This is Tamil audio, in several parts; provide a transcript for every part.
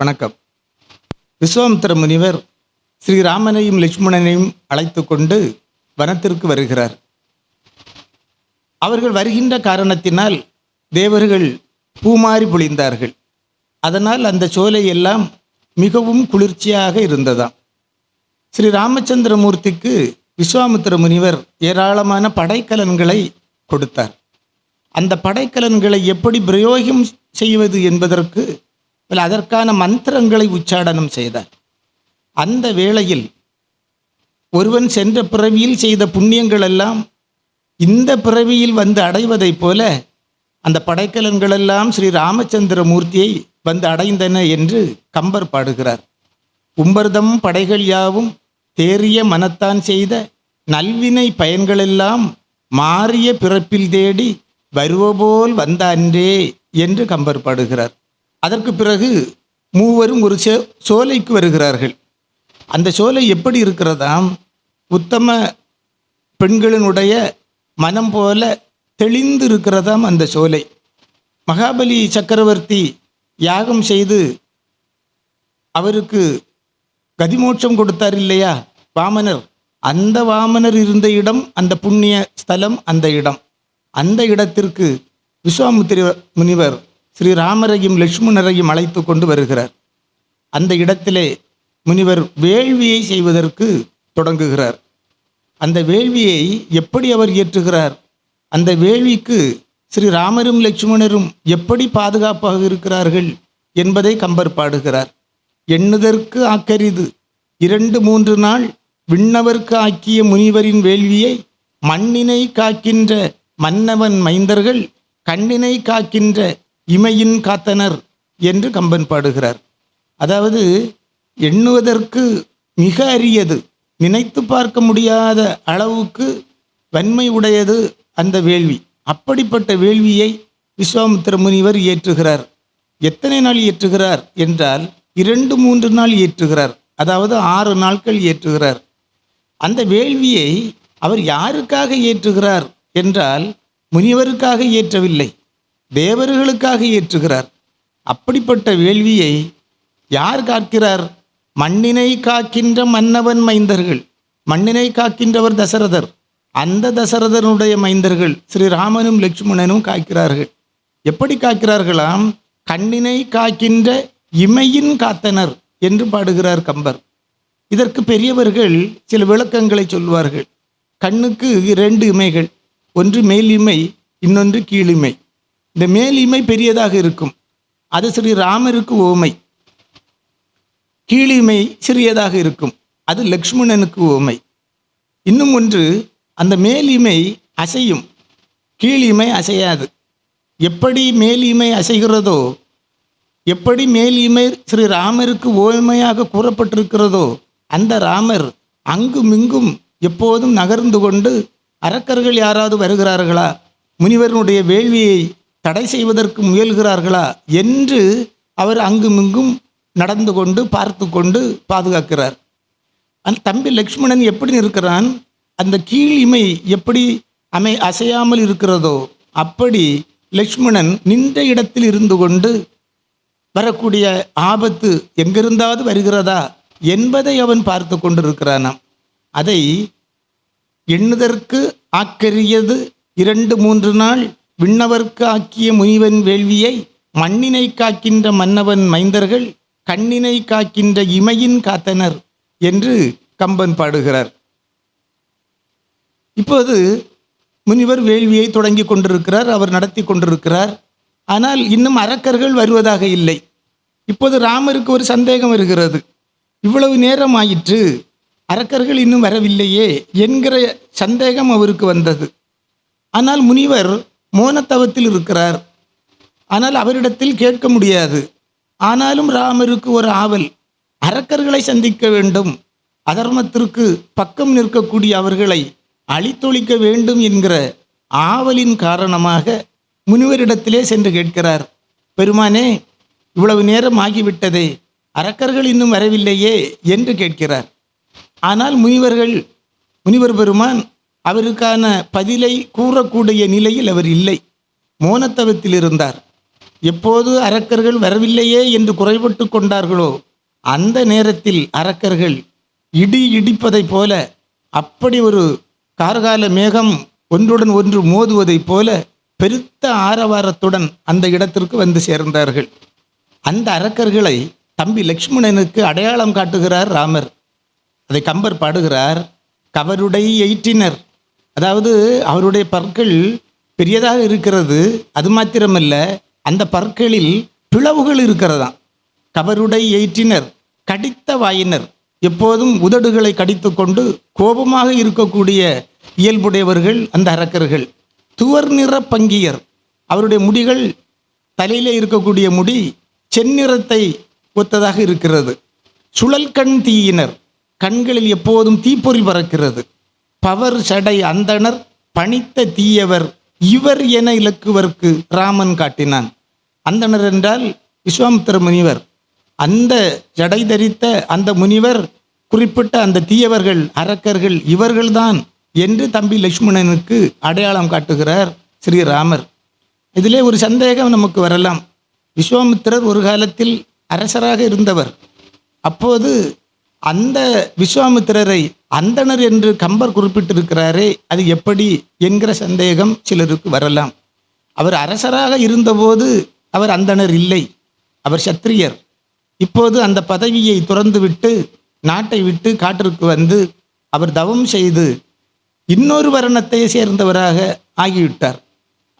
வணக்கம். விஸ்வாமித்திர முனிவர் ஸ்ரீராமனையும் லட்சுமணனையும் அழைத்து கொண்டு வனத்திற்கு வருகிறார். அவர்கள் வருகின்ற காரணத்தினால் தேவர்கள் பூமாறி பொழிந்தார்கள். அதனால் அந்த சோலை எல்லாம் மிகவும் குளிர்ச்சியாக இருந்ததாம். ஸ்ரீ ராமச்சந்திரமூர்த்திக்கு விஸ்வாமித்திர முனிவர் ஏராளமான படைக்கலன்களை கொடுத்தார். அந்த படைக்கலன்களை எப்படி பிரயோகம் செய்வது என்பதற்கு well, அதற்கான மந்திரங்களை உச்சாடனம் செய்தார். அந்த வேளையில் ஒருவன் சென்ற பிறவியில் செய்த புண்ணியங்கள் எல்லாம் இந்த பிறவியில் வந்து அடைவதைப் போல அந்த படைக்கலன்கள் எல்லாம் ஸ்ரீ ராமச்சந்திர மூர்த்தியை வந்து அடைந்தன என்று கம்பர் பாடுகிறார். உம்பர்தம் படைகள் யாவும் தேறிய மனத்தான் செய்த நல்வினை பயன்களெல்லாம் மாறிய பிறப்பில் தேடி வருவபோல் வந்த அன்றே என்று கம்பர் பாடுகிறார். அதற்கு பிறகு மூவரும் ஒரு சோ சோலைக்கு வருகிறார்கள். அந்த சோலை எப்படி இருக்கிறதாம்? உத்தம பெண்களினுடைய மனம் போல தெளிந்து இருக்கிறதாம் அந்த சோலை. மகாபலி சக்கரவர்த்தி யாகம் செய்து அவருக்கு கதிமோட்சம் கொடுத்தார் இல்லையா? வாமனர். அந்த வாமனர் இருந்த இடம் அந்த புண்ணிய ஸ்தலம் அந்த இடம். அந்த இடத்திற்கு விஸ்வாமுத்திரி முனிவர் ஸ்ரீராமரையும் லட்சுமணரையும் அழைத்து கொண்டு வருகிறார். அந்த இடத்திலே முனிவர் வேள்வியை செய்வதற்கு தொடங்குகிறார். அந்த வேள்வியை எப்படி அவர் இயற்றுகிறார்? அந்த வேள்விக்கு ஸ்ரீராமரும் லட்சுமணரும் எப்படி பாதுகாப்பாக இருக்கிறார்கள் என்பதை கம்பர் பாடுகிறார். எண்ணுதற்கு ஆக்கரிது. இரண்டு மூன்று நாள் விண்ணவர்க்கு ஆக்கிய முனிவரின் வேள்வியை மண்ணினை காக்கின்ற மன்னவன் மைந்தர்கள் கண்ணினை காக்கின்ற இமையின் காத்தனர் என்று கம்பன் பாடுகிறார். அதாவது எண்ணுவதற்கு மிக அரியது நினைத்து பார்க்க முடியாத அளவுக்கு வன்மை உடையது அந்த வேள்வி. அப்படிப்பட்ட வேள்வியை விஸ்வாமித்திர முனிவர் இயற்றுகிறார். எத்தனை நாள் இயற்றுகிறார் என்றால் இரண்டு மூன்று நாள் இயற்றுகிறார் அதாவது ஆறு நாட்கள் இயற்றுகிறார். அந்த வேள்வியை அவர் யாருக்காக இயற்றுகிறார் என்றால் முனிவருக்காக இயற்றவில்லை. தேவர்களுக்காக ஏற்றுகிறார். அப்படிப்பட்ட வேள்வியை யார் காக்கிறார்? மண்ணினை காக்கின்ற மன்னவன் மைந்தர்கள். மண்ணினை காக்கின்றவர் தசரதர். அந்த தசரதனுடைய மைந்தர்கள் ஸ்ரீராமனும் லட்சுமணனும் காக்கிறார்கள். எப்படி காக்கிறார்களாம்? கண்ணினை காக்கின்ற இமையின் காத்தனர் என்று பாடுகிறார் கம்பர். இதற்கு பெரியவர்கள் சில விளக்கங்களை சொல்வார்கள். கண்ணுக்கு இரண்டு இமைகள் ஒன்று மேல் இமை இன்னொன்று கீழிமை. இந்த மேலிமை பெரியதாக இருக்கும். அது ஸ்ரீ ராமருக்கு ஓமை. கீழிமை சிறியதாக இருக்கும். அது லக்ஷ்மணனுக்கு ஓமை. இன்னும் ஒன்று அந்த மேலிமை அசையும். கீழிமை அசையாது. எப்படி மேலிமை அசைகிறதோ எப்படி மேலிமை ஸ்ரீ ராமருக்கு ஓமையாக கூறப்பட்டிருக்கிறதோ அந்த ராமர் அங்கும் இங்கும் எப்போதும் நகர்ந்து கொண்டு அரக்கர்கள் யாராவது வருகிறார்களா? முனிவருடைய வேள்வியை தடை செய்வதற்கு முயல்கிறார்களா என்று அவர் அங்குமிங்கும் நடந்து கொண்டு பார்த்து கொண்டு பாதுகாக்கிறார். அந்த தம்பி லக்ஷ்மணன் எப்படி இருக்கிறான் அந்த கீழ் இமை எப்படி அமை அசையாமல் இருக்கிறதோ அப்படி லக்ஷ்மணன் நின்ற இடத்தில் இருந்து கொண்டு வரக்கூடிய ஆபத்து எங்கிருந்தாவது வருகிறதா என்பதை அவன் பார்த்து கொண்டிருக்கிறானாம். அதை எண்ணுதற்கு ஆக்கரியது இரண்டு மூன்று நாள் விண்ணவர்க்கு ஆக்கிய முனிவன் வேள்வியை மண்ணினை காக்கின்ற மன்னவன் மைந்தர்கள் கண்ணினை காக்கின்ற இமையின் காத்தனர் என்று கம்பன் பாடுகிறார். இப்போது முனிவர் வேள்வியை தொடங்கி கொண்டிருக்கிறார் அவர் நடத்தி கொண்டிருக்கிறார். ஆனால் இன்னும் அரக்கர்கள் வருவதாக இல்லை. இப்போது ராமருக்கு ஒரு சந்தேகம் வருகிறது. இவ்வளவு நேரம் ஆயிற்று அரக்கர்கள் இன்னும் வரவில்லையே என்கிற சந்தேகம் அவருக்கு வந்தது. ஆனால் முனிவர் மோனத்தவத்தில் இருக்கிறார். ஆனால் அவரிடத்தில் கேட்க முடியாது. ஆனாலும் ராமருக்கு ஒரு ஆவல். அரக்கர்களை சந்திக்க வேண்டும். அதர்மத்திற்கு பக்கம் நிற்கக்கூடிய அவர்களை அழித்தொழிக்க வேண்டும் என்கிற ஆவலின் காரணமாக முனிவரிடத்திலே சென்று கேட்கிறார். பெருமானே இவ்வளவு நேரம் ஆகிவிட்டதே. அரக்கர்கள் இன்னும் வரவில்லையே என்று கேட்கிறார். ஆனால் முனிவர்கள் முனிவர் பெருமான் அவருக்கான பதிலை கூறக்கூடிய நிலையில் அவர் இல்லை. மோனத்தவத்தில் இருந்தார். எப்போது அரக்கர்கள் வரவில்லையே என்று குறைபட்டு கொண்டார்களோ அந்த நேரத்தில் அரக்கர்கள் இடி இடிப்பதைப் போல அப்படி ஒரு கார்கால மேகம் ஒன்றுடன் ஒன்று மோதுவதைப் போல பெருத்த ஆரவாரத்துடன் அந்த இடத்திற்கு வந்து சேர்ந்தார்கள். அந்த அரக்கர்களை தம்பி லக்ஷ்மணனுக்கு அடையாளம் காட்டுகிறார் ராமர். அதை கம்பர் பாடுகிறார் கவருடை எயிற்றினர் அதாவது அவருடைய பற்கள் பெரியதாக இருக்கிறது அது மாத்திரமல்ல அந்த பற்களில் பிளவுகள் இருக்கிறதாம். கவருடை எயிற்றினர் கடித்த வாயினர். எப்போதும் உதடுகளை கடித்துக்கொண்டு கோபமாக இருக்கக்கூடிய இயல்புடையவர்கள் அந்த அரக்கர்கள். துவர் நிற பங்கியர். அவருடைய முடிகள் தலையிலே இருக்கக்கூடிய முடி செந்நிறத்தை ஒத்ததாக இருக்கிறது. சுழல் கண் தீயினர். கண்களில் எப்போதும் தீப்பொறி பறக்கிறது. பவர் சடை அந்தணர் பணித்த தீயவர் இவர் என இலக்குவர்க்கு ராமன் காட்டினான். அந்தணர் என்றால் விஸ்வாமித்திர முனிவர். அந்த ஜடை தரித்த அந்த முனிவர் குறிப்பிட்ட அந்த தீயவர்கள் அரக்கர்கள் இவர்கள்தான் என்று தம்பி லக்ஷ்மணனுக்கு அடையாளம் காட்டுகிறார் ஸ்ரீராமர். இதிலே ஒரு சந்தேகம் நமக்கு வரலாம். விஸ்வாமித்திரர் ஒரு காலத்தில் அரசராக இருந்தவர். அப்போது அந்த விஸ்வாமித்திரரை அந்தணர் என்று கம்பர் குறிப்பிட்டிருக்கிறாரே அது எப்படி என்கிற சந்தேகம் சிலருக்கு வரலாம். அவர் அரசராக இருந்தபோது அவர் அந்தணர் இல்லை. அவர் சத்திரியர். இப்போது அந்த பதவியை துறந்துவிட்டு நாட்டை விட்டு காட்டிற்கு வந்து அவர் தவம் செய்து இன்னொரு வர்ணத்தை சேர்ந்தவராக ஆகிவிட்டார்.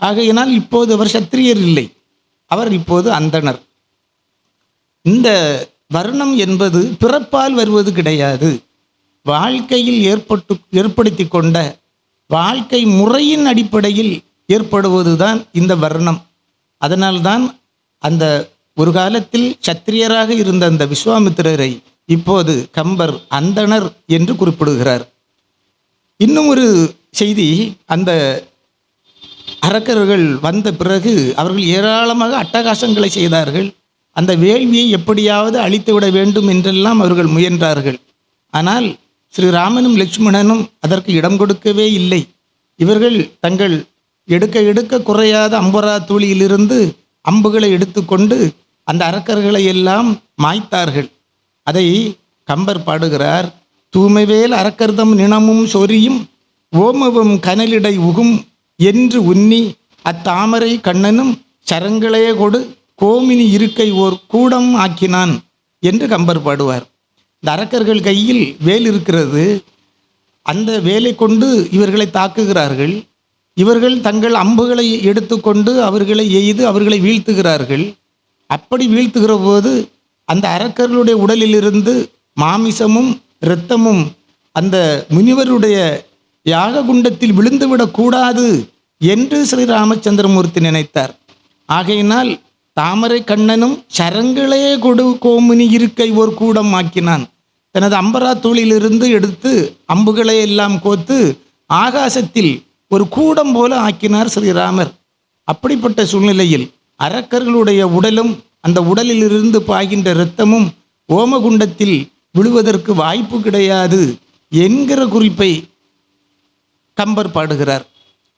ஆகையினால் இப்போது அவர் சத்திரியர் இல்லை. அவர் இப்போது அந்தணர். இந்த வர்ணம் என்பது பிறப்பால் வருவது கிடையாது. வாழ்க்கையில் ஏற்பட்டு ஏற்படுத்தி கொண்ட வாழ்க்கை முறையின் அடிப்படையில் ஏற்படுவதுதான் இந்த வர்ணம். அதனால்தான் அந்த ஒரு காலத்தில் சத்திரியராக இருந்த அந்த விஸ்வாமித்திரரை இப்போது கம்பர் அந்தணர் என்று குறிப்பிடுகிறார். இன்னும் ஒரு செய்தி அந்த அரக்கர்கள் வந்த பிறகு அவர்கள் ஏராளமாக அட்டகாசங்களை செய்தார்கள். அந்த வேள்வியை எப்படியாவது அழித்துவிட வேண்டும் என்றெல்லாம் அவர்கள் முயன்றார்கள். ஆனால் ஸ்ரீராமனும் லட்சுமணனும் அதற்கு இடம் கொடுக்கவே இல்லை. இவர்கள் தங்கள் எடுக்க எடுக்க குறையாத அம்பரா தூளியிலிருந்து அம்புகளை எடுத்துக்கொண்டு அந்த அரக்கர்களை எல்லாம் மாய்த்தார்கள். அதை கம்பர் பாடுகிறார் தூமைவேல் அரக்கர்தம் நினமும் சொரியும் ஓமவும் கனலிடை உகும் என்று உன்னி அத்தாமரை கண்ணனும் சரங்களே கொடு கோமினி இருக்கை ஓர் கூடம் ஆக்கினான் என்று கம்பர் பாடுவார். இந்த அரக்கர்கள் கையில் வேல் இருக்கிறது. அந்த வேலை கொண்டு இவர்களை தாக்குகிறார்கள். இவர்கள் தங்கள் அம்புகளை எடுத்துக்கொண்டு அவர்களை எய்து அவர்களை வீழ்த்துகிறார்கள். அப்படி வீழ்த்துகிற போது அந்த அரக்கர்களுடைய உடலிலிருந்து மாமிசமும் இரத்தமும் அந்த முனிவருடைய யாக குண்டத்தில் விழுந்துவிடக்கூடாது என்று ஸ்ரீ ராமச்சந்திரமூர்த்தி நினைத்தார். ஆகையினால் தாமரை கண்ணனும் சரங்களே கொடு கோமுனி இருக்கை ஓர் கூடம் ஆக்கினான். தனது அம்பரா தூளிலிருந்து எடுத்து அம்புகளை எல்லாம் கோத்து ஆகாசத்தில் ஒரு கூடம் போல ஆக்கினார் ஸ்ரீராமர் அப்படிப்பட்ட சூழ்நிலையில் அரக்கர்களுடைய உடலும் அந்த உடலிலிருந்து பாய்கின்ற இரத்தமும் ஓமகுண்டத்தில் விழுவதற்கு வாய்ப்பு கிடையாது என்கிற குறிப்பை கம்பர் பாடுகிறார்.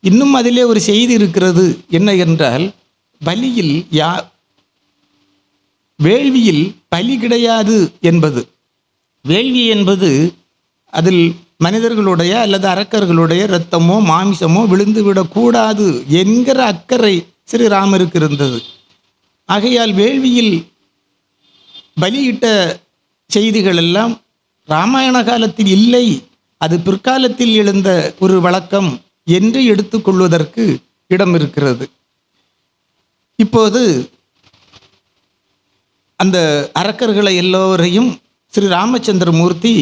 இன்னும் அதிலே ஒரு செய்தி இருக்கிறது. என்ன என்றால் பலியில் யா வேள்வியில் பலி கிடையாது என்பது. வேள்வி என்பது அதில் மனிதர்களுடைய அல்லது அரக்கர்களுடைய இரத்தமோ மாமிசமோ விழுந்து விடக்கூடாது என்கிற அக்கறை ஸ்ரீராமருக்கு இருந்தது. ஆகையால் வேள்வியில் பலியிட்ட செய்திகள் எல்லாம் ராமாயண காலத்தில் இல்லை. அது பிற்காலத்தில் எழுந்த ஒரு வழக்கம் என்று எடுத்துக்கொள்வதற்கு இடம் இருக்கிறது இப்போது அந்த அரக்கர்களை எல்லோரையும் ஸ்ரீ ராமச்சந்திர மூர்த்தி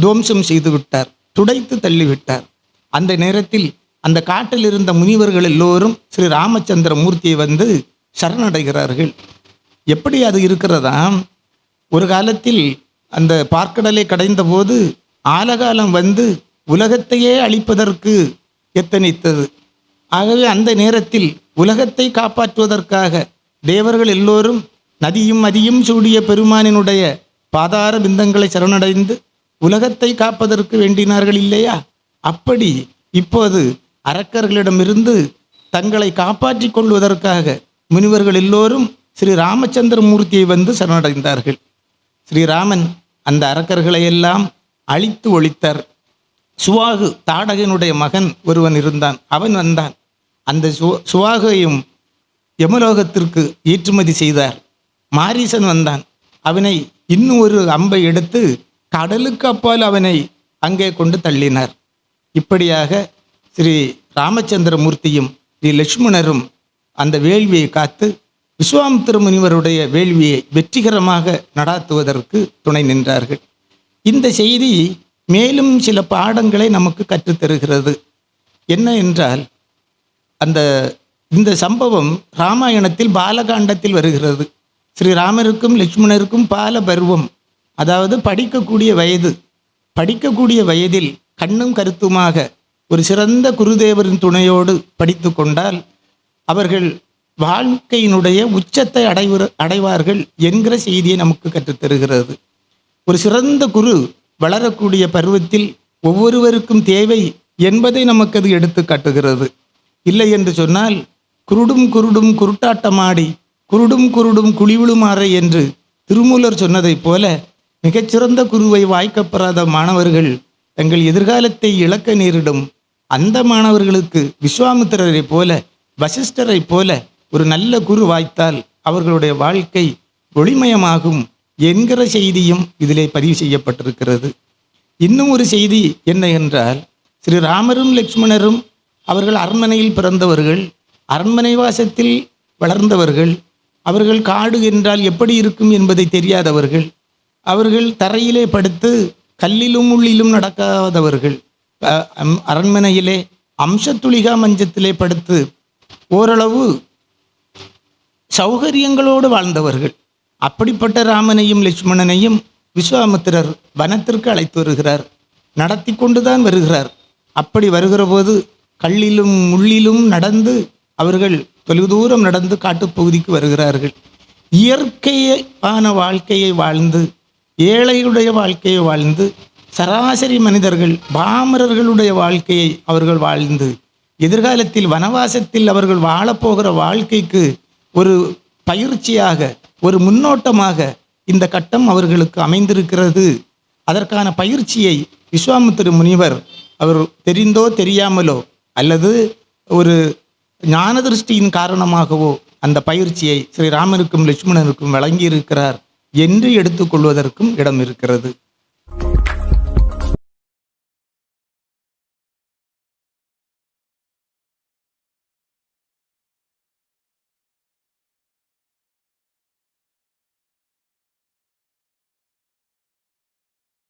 துவம்சம் செய்து விட்டார் துடைத்து தள்ளிவிட்டார். அந்த நேரத்தில் அந்த காட்டில் இருந்த முனிவர்கள் எல்லோரும் ஸ்ரீ ராமச்சந்திர மூர்த்தியை வந்து சரணடைகிறார்கள். எப்படி அது இருக்கிறதா? ஒரு காலத்தில் அந்த பார்க்கடலை கடைந்த போது ஆலகாலம் வந்து உலகத்தையே அழிப்பதற்கு எத்தனித்தது. ஆகவே அந்த நேரத்தில் உலகத்தை காப்பாற்றுவதற்காக தேவர்கள் எல்லோரும் நதியும் மதியும் சூடிய பெருமானினுடைய பாதார பிந்தங்களை சரணடைந்து உலகத்தை காப்பதற்கு வேண்டினார்கள் இல்லையா? அப்படி இப்போது அரக்கர்களிடமிருந்து தங்களை காப்பாற்றிக் கொள்வதற்காக முனிவர்கள் எல்லோரும் ஸ்ரீ ராமச்சந்திர மூர்த்தியை வந்து சரணடைந்தார்கள். ஸ்ரீராமன் அந்த அரக்கர்களை எல்லாம் அழித்து ஒழித்தார். சுவாகு தாடகனுடைய மகன் ஒருவன் இருந்தான். அவன் வந்தான். அந்த சு சுவாகையும் யமலோகத்திற்கு ஏற்றுமதி செய்தார். மாரீசன் வந்தான். அவனை இன்னும் ஒரு அம்பை எடுத்து கடலுக்கு அப்பால் அவனை அங்கே கொண்டு தள்ளினார். இப்படியாக ஸ்ரீ ராமச்சந்திரமூர்த்தியும் ஸ்ரீ லட்சுமணரும் அந்த வேள்வியை காத்து விஸ்வாமித்திர முனிவருடைய வேள்வியை வெற்றிகரமாக நடாத்துவதற்கு துணை நின்றார்கள். இந்த செய்தி மேலும் சில பாடங்களை நமக்கு கற்றுத்தருகிறது. என்ன என்றால் அந்த இந்த சம்பவம் ராமாயணத்தில் பாலகாண்டத்தில் வருகிறது. ஸ்ரீராமருக்கும் லட்சுமணருக்கும் பால பருவம் அதாவது படிக்கக்கூடிய வயது. படிக்கக்கூடிய வயதில் கண்ணும் கருத்துமாக ஒரு சிறந்த குருதேவரின் துணையோடு படித்து கொண்டால் அவர்கள் வாழ்க்கையினுடைய உச்சத்தை அடைவர் அடைவார்கள் என்கிற செய்தியை நமக்கு கற்றுத்தருகிறது ஒரு சிறந்த குரு வளரக்கூடிய பருவத்தில் ஒவ்வொருவருக்கும் தேவை என்பதை நமக்கு அது எடுத்து காட்டுகிறது. இல்லை என்று சொன்னால் குருடும் குருடும் குருட்டாட்டமாடி குருடும் குருடும் குழிவிழுமாறை என்று திருமூலர் சொன்னதைப் போல மிகச்சிறந்த குருவை வாய்க்கப்பெறாத மாணவர்கள் தங்கள் எதிர்காலத்தை இழக்க நேரிடும். அந்த மாணவர்களுக்கு விஸ்வாமித்திரரைப் போல வசிஷ்டரைப் போல ஒரு நல்ல குரு வாய்த்தால் அவர்களுடைய வாழ்க்கை ஒளிமயமாகும் என்கிற செய்தியும் இதிலே பதிவு செய்யப்பட்டிருக்கிறது. இன்னும் ஒரு செய்தி என்ன என்றால் ஸ்ரீ ராமரும் லக்ஷ்மணரும் அவர்கள் அரண்மனையில் பிறந்தவர்கள் அரண்மனை வாசத்தில் வளர்ந்தவர்கள் அவர்கள் காடு என்றால் எப்படி இருக்கும் என்பதை தெரியாதவர்கள் அவர்கள் தரையிலே படுத்து கல்லிலும் உள்ளிலும் நடக்காதவர்கள் அரண்மனையிலே அம்சத்துளிகா மஞ்சத்திலே படுத்து ஓரளவு சௌகரியங்களோடு வாழ்ந்தவர்கள். அப்படிப்பட்ட ராமனையும் லட்சுமணனையும் விஸ்வாமித்திரர் வனத்திற்கு அழைத்து வருகிறார். நடத்தி கொண்டுதான் வருகிறார். அப்படி வருகிற போது கல்லிலும் முள்ளிலும் நடந்து அவர்கள் தொலைதூரம் நடந்து காட்டுப்பகுதிக்கு வருகிறார்கள். இயற்கையான வாழ்க்கையை வாழ்ந்து ஏழையுடைய வாழ்க்கையை வாழ்ந்து சராசரி மனிதர்கள் பாமரர்களுடைய வாழ்க்கையை அவர்கள் வாழ்ந்து எதிர்காலத்தில் வனவாசத்தில் அவர்கள் வாழப்போகிற வாழ்க்கைக்கு ஒரு பயிற்சியாக ஒரு முன்னோட்டமாக இந்த கட்டம் அவர்களுக்கு அமைந்திருக்கிறது. அதற்கான பயிற்சியை விஸ்வாமுத்திர முனிவர் அவர் தெரிந்தோ தெரியாமலோ அல்லது ஒரு ஞான திருஷ்டியின் காரணமாகவோ அந்த பயிற்சியை ஸ்ரீராமனுக்கும் லட்சுமணனுக்கும் வழங்கியிருக்கிறார் என்று எடுத்துக்கொள்வதற்கும் இடம் இருக்கிறது.